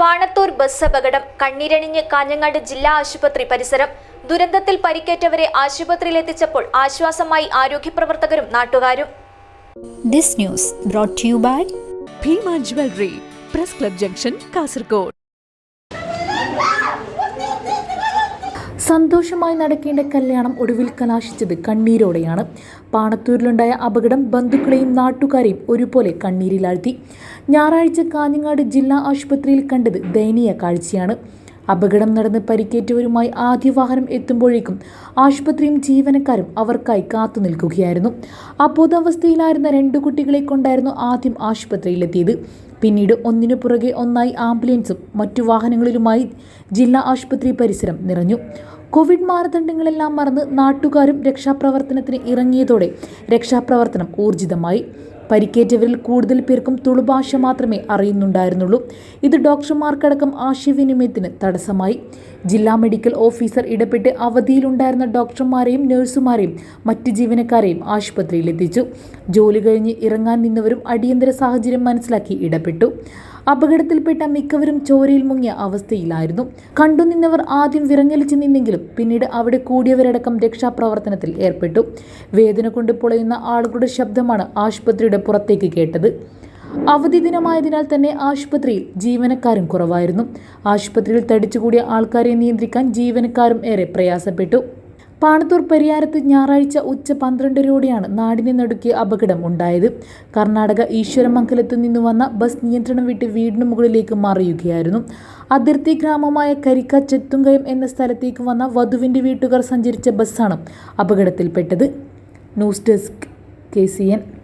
Panathur bus അപകടം. കണ്ണീരണിഞ്ഞ് കാഞ്ഞങ്ങാട് ജില്ലാ ആശുപത്രി പരിസരം. ദുരന്തത്തിൽ പരിക്കേറ്റവരെ ആശുപത്രിയിലെത്തിച്ചപ്പോൾ ആശ്വാസമായി ആരോഗ്യപ്രവർത്തകരും നാട്ടുകാരും. This news brought to you by Bhima jewellery press club junction Kasaragod. സന്തോഷമായി നടക്കേണ്ട കല്യാണം ഒടുവിൽ കലാശിച്ചത് കണ്ണീരോടെയാണ്. പാണത്തൂരിലുണ്ടായ അപകടം ബന്ധുക്കളെയും നാട്ടുകാരെയും ഒരുപോലെ കണ്ണീരിലാഴ്ത്തി. ഞായറാഴ്ച കാഞ്ഞങ്ങാട് ജില്ലാ ആശുപത്രിയിൽ കണ്ടത് ദയനീയ കാഴ്ചയാണ്. അപകടം നടന്ന് പരിക്കേറ്റവരുമായി ആദ്യ വാഹനം എത്തുമ്പോഴേക്കും ആശുപത്രിയും ജീവനക്കാരും അവർക്കായി കാത്തു നിൽക്കുകയായിരുന്നു. അബോധാവസ്ഥയിലായിരുന്ന രണ്ടു കുട്ടികളെ കൊണ്ടായിരുന്നു ആദ്യം ആശുപത്രിയിലെത്തിയത്. പിന്നീട് ഒന്നിനു പുറകെ ഒന്നായി ആംബുലൻസും മറ്റു വാഹനങ്ങളിലുമായി ജില്ലാ ആശുപത്രി പരിസരം നിറഞ്ഞു. കോവിഡ് മാനദണ്ഡങ്ങളെല്ലാം മറന്ന് നാട്ടുകാരും രക്ഷാപ്രവർത്തനത്തിന് ഇറങ്ങിയതോടെ രക്ഷാപ്രവർത്തനം ഊർജിതമായി. പരിക്കേറ്റവരിൽ കൂടുതൽ പേർക്കും തുളുഭാഷ മാത്രമേ അറിയുന്നുണ്ടായിരുന്നുള്ളൂ. ഇത് ഡോക്ടർമാർക്കടക്കം ആശയവിനിമയത്തിന് തടസ്സമായി. ജില്ലാ മെഡിക്കൽ ഓഫീസർ ഇടപെട്ട് അവധിയിലുണ്ടായിരുന്ന ഡോക്ടർമാരെയും നഴ്സുമാരെയും മറ്റ് ജീവനക്കാരെയും ആശുപത്രിയിലെത്തിച്ചു ജോലി കഴിഞ്ഞ് ഇറങ്ങാൻ നിന്നവരും അടിയന്തര സാഹചര്യം മനസ്സിലാക്കി ഇടപെട്ടു. അപകടത്തിൽപ്പെട്ട മിക്കവരും ചോരയിൽ മുങ്ങിയ അവസ്ഥയിലായിരുന്നു. കണ്ടുനിന്നവർ ആദ്യം വിറങ്ങലിച്ച് നിന്നെങ്കിലും പിന്നീട് അവിടെ കൂടിയവരടക്കം രക്ഷാപ്രവർത്തനത്തിൽ ഏർപ്പെട്ടു. വേദന കൊണ്ട് പൊളയുന്ന ആളുകളുടെ ശബ്ദമാണ് ആശുപത്രിയുടെ പുറത്തേക്ക് കേട്ടത്. അവധി ദിനമായതിനാൽ തന്നെ ആശുപത്രിയിൽ ജീവനക്കാരും കുറവായിരുന്നു. ആശുപത്രിയിൽ തടിച്ചുകൂടിയ ആൾക്കാരെ നിയന്ത്രിക്കാൻ ജീവനക്കാരും ഏറെ പ്രയാസപ്പെട്ടു. പാണത്തൂർ പരിയാരത്ത് ഞായറാഴ്ച ഉച്ച പന്ത്രണ്ടരയോടെയാണ് നാടിനെ നടുക്കിയ അപകടം ഉണ്ടായത്. കർണാടക ഈശ്വരമംഗലത്ത് നിന്ന് വന്ന ബസ് നിയന്ത്രണം വിട്ട് വീടിന് മുകളിലേക്ക് മറിയുകയായിരുന്നു. അതിർത്തി ഗ്രാമമായ കരിക്ക ചെത്തുങ്കയം എന്ന സ്ഥലത്തേക്ക് വന്ന വധുവിന്റെ വീട്ടുകാർ സഞ്ചരിച്ച ബസ്സാണ് അപകടത്തിൽപ്പെട്ടത്. News desk K C N.